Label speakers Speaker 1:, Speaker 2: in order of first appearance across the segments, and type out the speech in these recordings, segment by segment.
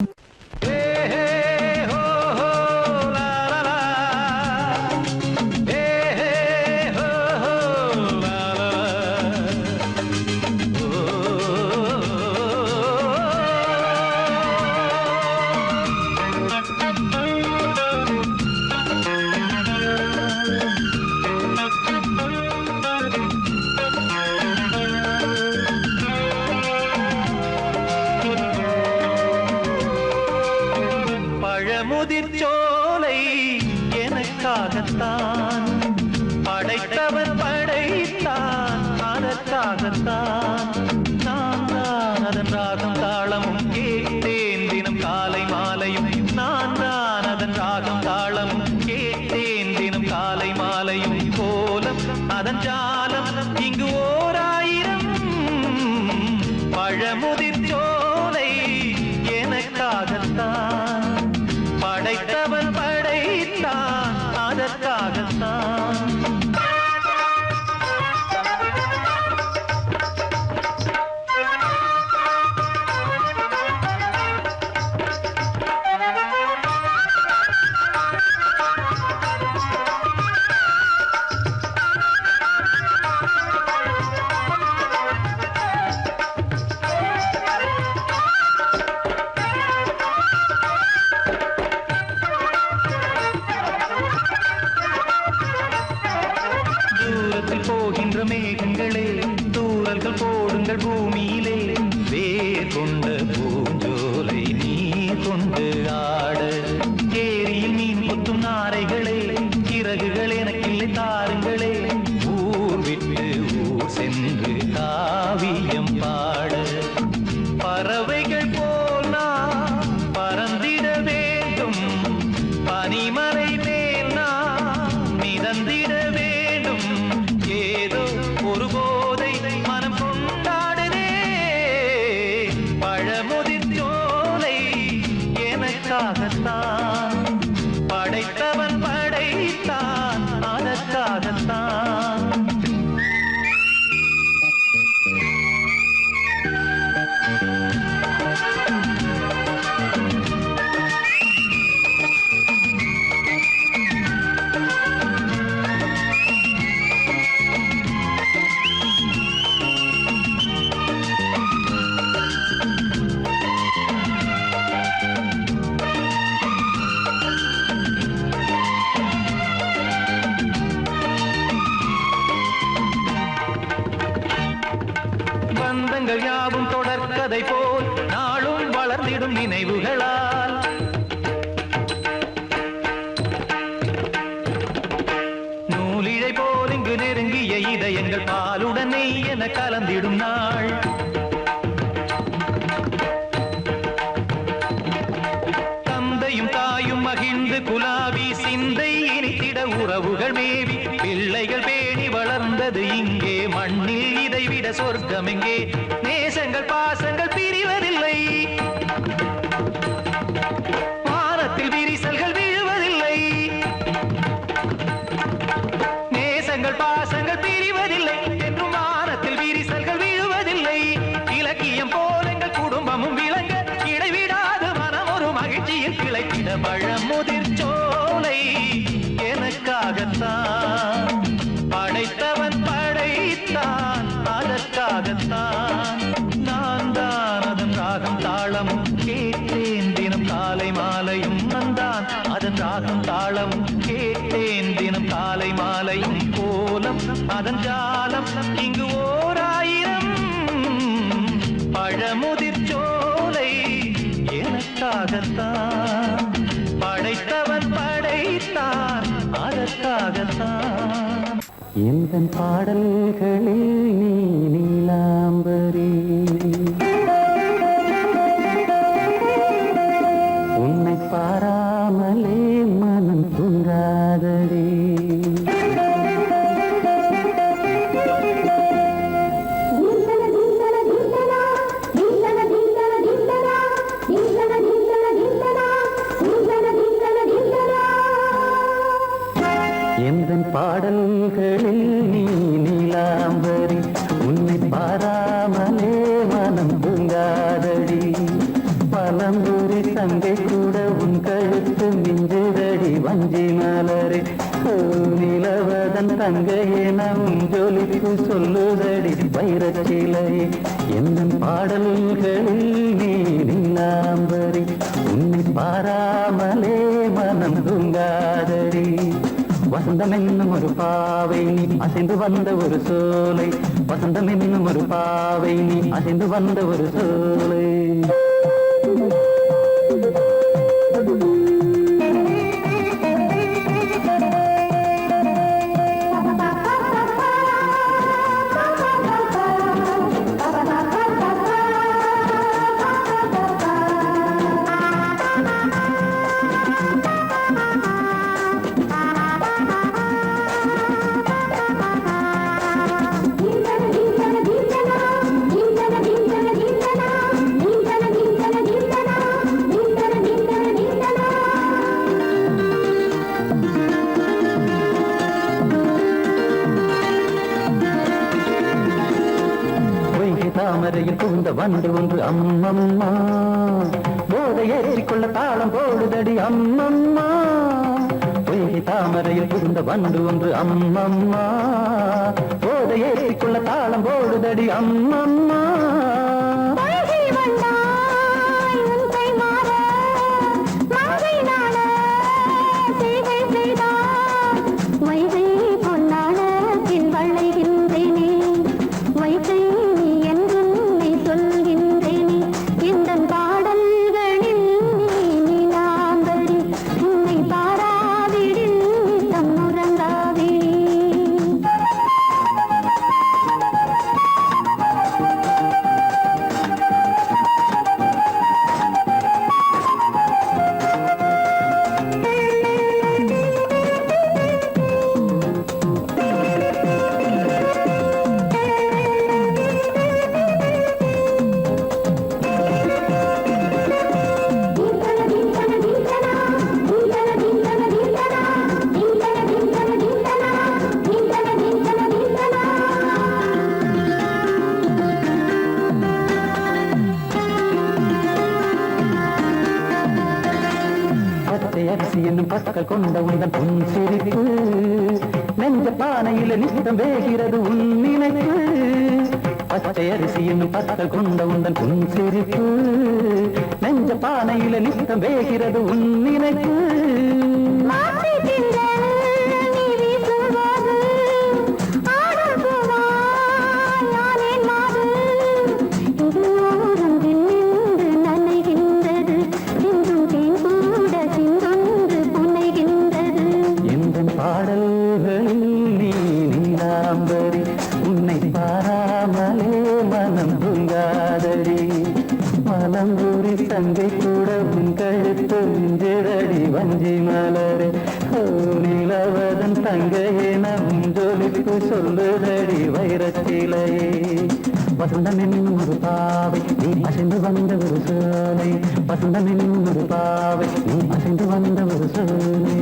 Speaker 1: Thank you. மாலை மாலையும் போல அதன் ஜாலம் இங்கு ஓ எங்கள் பூமியிலே வேர் கொண்ட பிள்ளைகள் பேணி வளர்ந்தது இங்கே. மண்ணில் இதைவிட சொர்க்கம் இங்கே நேசங்கள் பாசங்கள் பிரி பழமுதிர் சோலை எனக்காகத்தான். படைத்தவன் படைத்தான் அதற்காகத்தான்.
Speaker 2: எந்த பாடல்களில் நீ நீலாம்பரே? வஞ்சி மலரே நிலவதன் தங்கை என உன் சொல்லுதடி வைரச்சிலையே. எந்த பாடல்களில் நீ நில்லாம்பரி உன்னை பாராமலே மனம் தூங்காதடி. வசந்தம் என்னும் ஒரு பாவை நீ அசைந்து வந்த ஒரு சோலை. வசந்தம் என்னும் ஒரு பாவை நீ அசைந்து வந்த ஒரு சோலை. வந்து ஒன்று அம்மம்மா. போதை ஏற்றிக்கொள்ள தாளம் போடுதடி அம்மம்மா. பொய்கை தாமரையில் புகுந்த வந்து ஒன்று அம்மம்மா. போதை ஏற்றிக்கொள்ள தாளம் போடுதடி அம்மம்மா. பச்சை அரிசி என்னும் பற்கள் கொண்ட உந்தன் பொன் சிரிப்பு. நெஞ்ச பானையில நித்தம் வேகிறது உன் நினைப்பு. பச்சை அரிசி என்னும் பற்கள் கொண்ட உந்தன் பொன் சிரிப்பு. நெஞ்ச பானையில நித்தம் வேகிறது உன் நினைப்பு. ஜொலிப்பு சொல்லுதடி வைரச்சிலையே வசந்தம் என்னும் ஒரு பாவை நீ அசைந்து வந்த ஒரு சோலை வசந்தம் என்னும் ஒரு பாவை நீ அசைந்து வந்த ஒரு சோலை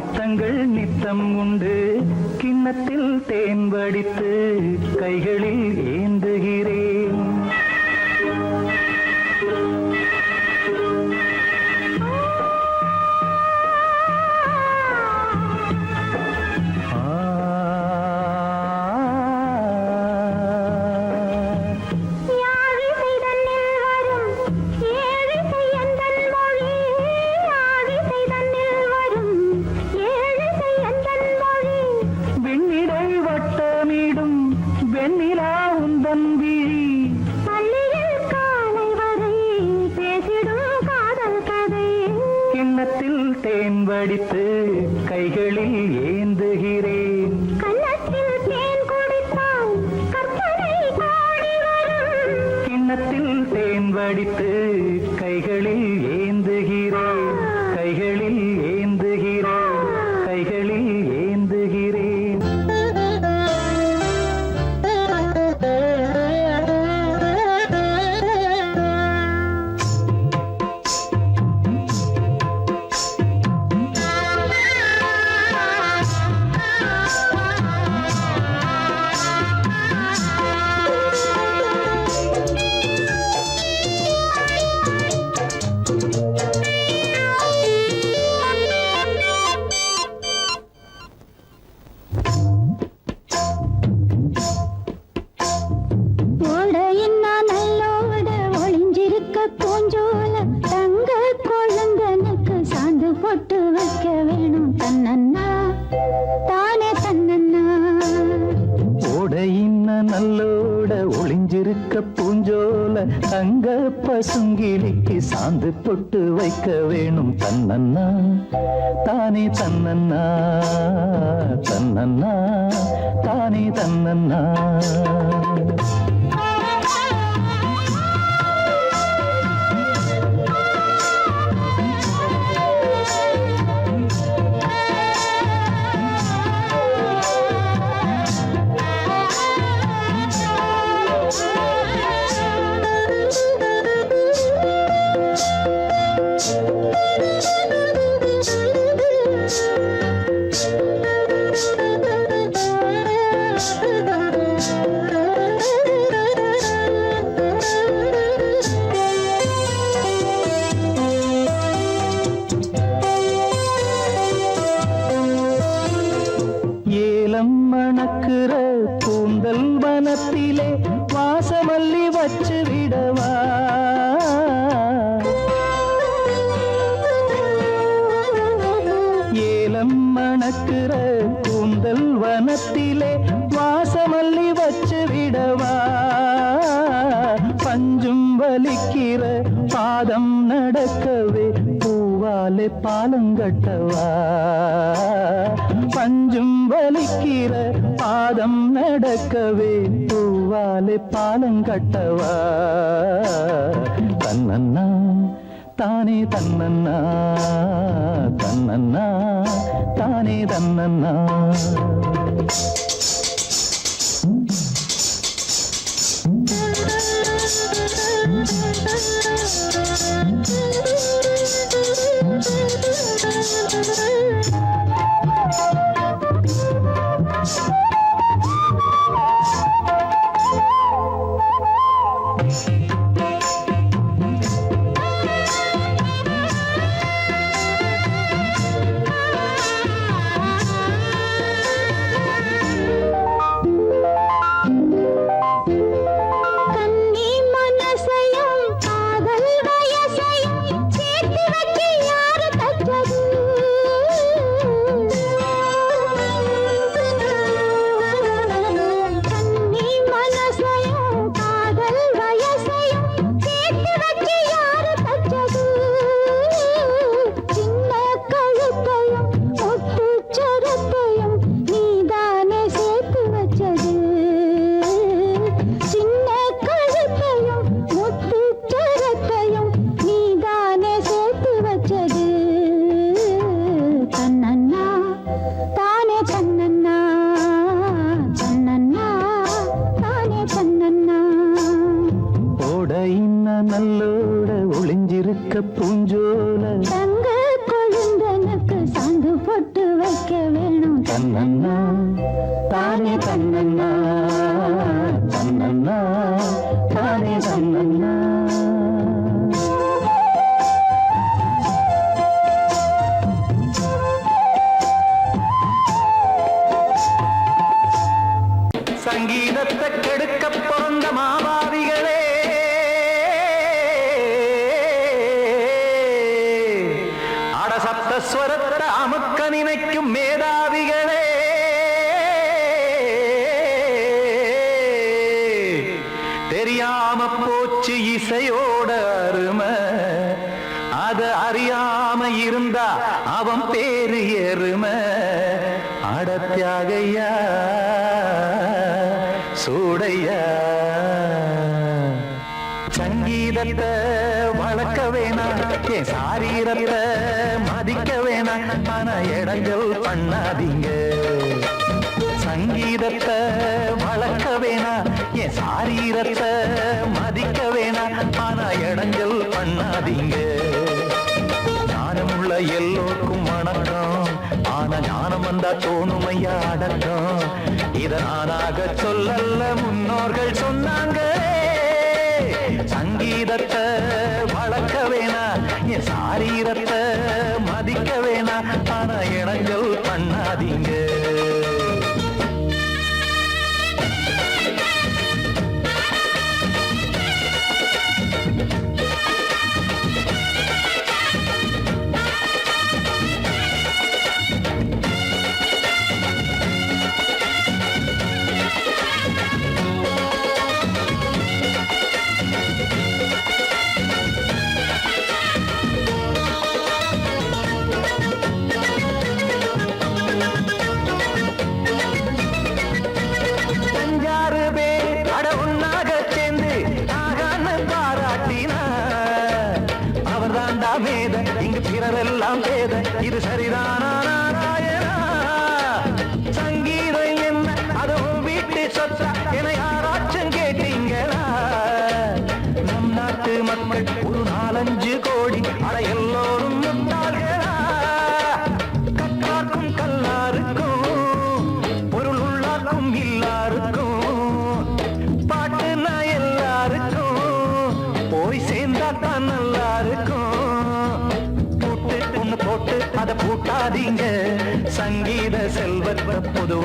Speaker 1: முத்தங்கள் நித்தம் உண்டு. கிண்ணத்தில் தேன் வடித்து கைகளில் ஏந்துகிறேன்.
Speaker 3: தங்க பூஞ்சோல தங்க கொழுந்தனுக்கு சாந்து போட்டு வைக்க வேணும் தன்னண்ணா. தானே தன்னண்ணா.
Speaker 1: ஓடையின்ன நல்லோட ஒளிஞ்சிருக்க பூஞ்சோல தங்க பசுங்கிலிக்கு சாந்து பொட்டு வைக்க வேணும் தன்னண்ணா. தானே தன்னண்ணா தன்னண்ணா தானே தன்னண்ணா. பூவே பூவாலே பாலங்கட்டவா தன்னண்ணா தானே தன்னண்ணா தன்னண்ணா தானே தன்னண்ணா. തന്നന്ന തന്നെ തന്നന്ന சூடையா சங்கீதத்தை வளர்க்க வேணாம் என் சாரீரத்தை மதிக்க வேணாம் ஆனா இடங்கள் பண்ணாதீங்க. சங்கீதத்தை வளர்க்க வேணாம் என் சாரீரத்தை மதிக்க வேணாம் ஆனா இடங்கள் பண்ணாதீங்க. ஞானமுள்ள எல்லோருக்கும் வணக்கம். ஆனா ஞானம் வந்தா தோணுமையா அடக்கம். இத நானாக சொல்லல்ல முன்னோர்கள் சொன்னாங்க சங்கீதத்தை வளர்க்க வேணா என் சாரீரத்தை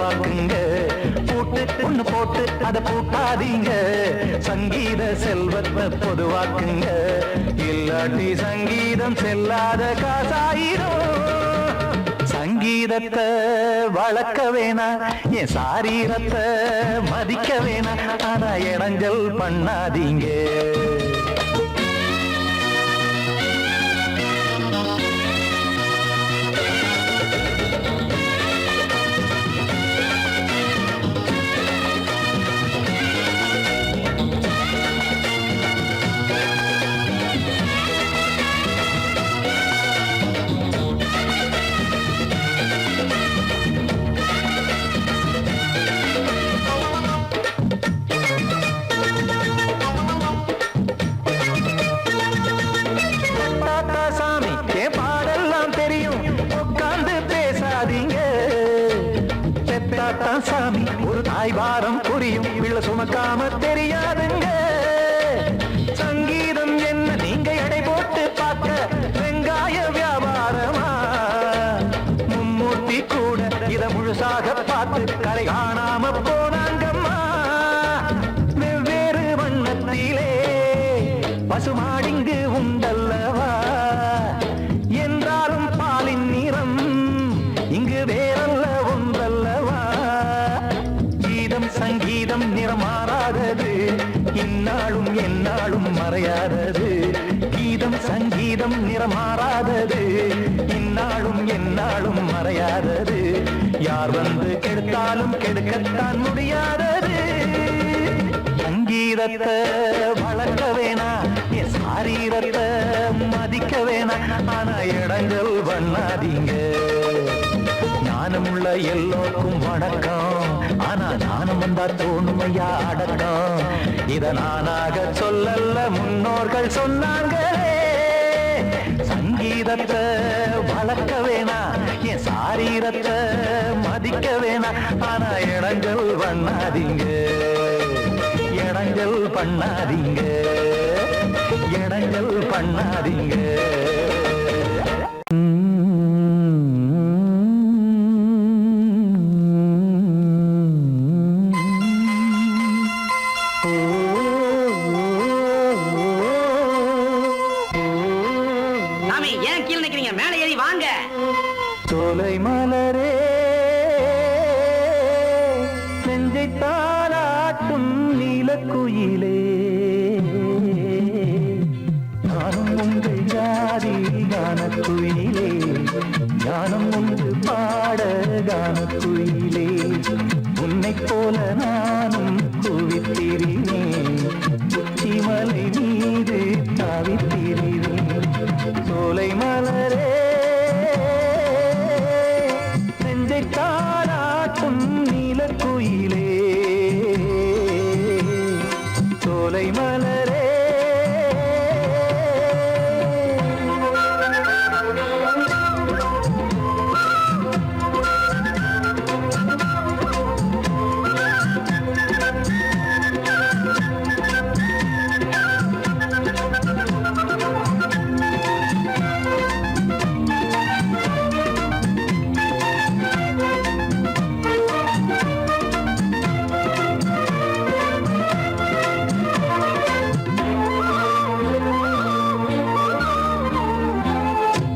Speaker 1: பொதுவாக்குங்க போட்டு ஒண்ணு போட்டு அதை பூட்டாதீங்க சங்கீத செல்வத்தை பொதுவாக்குங்க. இல்லாட்டி சங்கீதம் செல்லாத காசாயிரும். சங்கீதத்தை வளர்க்க வேணா என் சாரீரத்தை மதிக்க வேணா ஆனா இடைஞ்சல் பண்ணாதீங்க. கெடுத்தாலும் கெடுக்கத்தான் முடியாதது. சங்கீதத்தை வளர்க்க வேணா என் சாரீரத்தை மதிக்க வேணா ஆனா இடங்கள் பண்ணாதீங்க ஞானமுள்ள எல்லோருக்கும் வணக்கம் ஆனா ஞானம் வந்தா தோணுமையா அடக்கம். இத நானாக சொல்லல்ல முன்னோர்கள் சொன்னாங்களே சங்கீதத்தை வளர்க்க வேணா சாரீரத்தை மதிக்க வேணாம் ஆனா இடங்கள் பண்ணாதீங்க. இடங்கள் பண்ணாதீங்க. இடங்கள் பண்ணாதீங்க.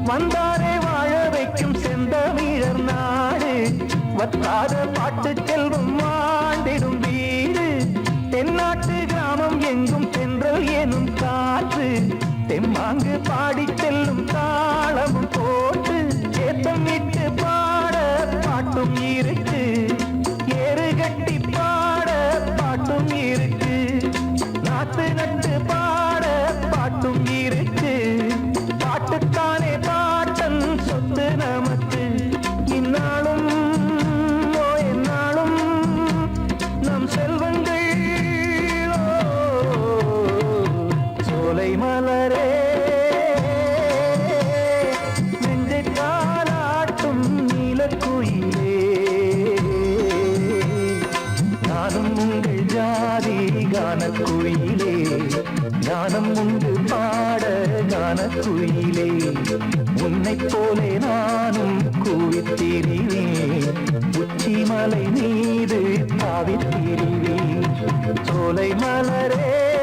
Speaker 1: வந்தாரே வாழ வைக்கும் செந்தமிழர் நாடு. வற்றாத பாட்டு செல்வம் ஞானக்குயிலே. ஞானம் உண்டு பாட ஞானக்குயிலே. உன்னை போலே நானும் கூவித்திரிவேன் உச்சிமலை மீது தாவித்திரிவேன் சோலை மலரே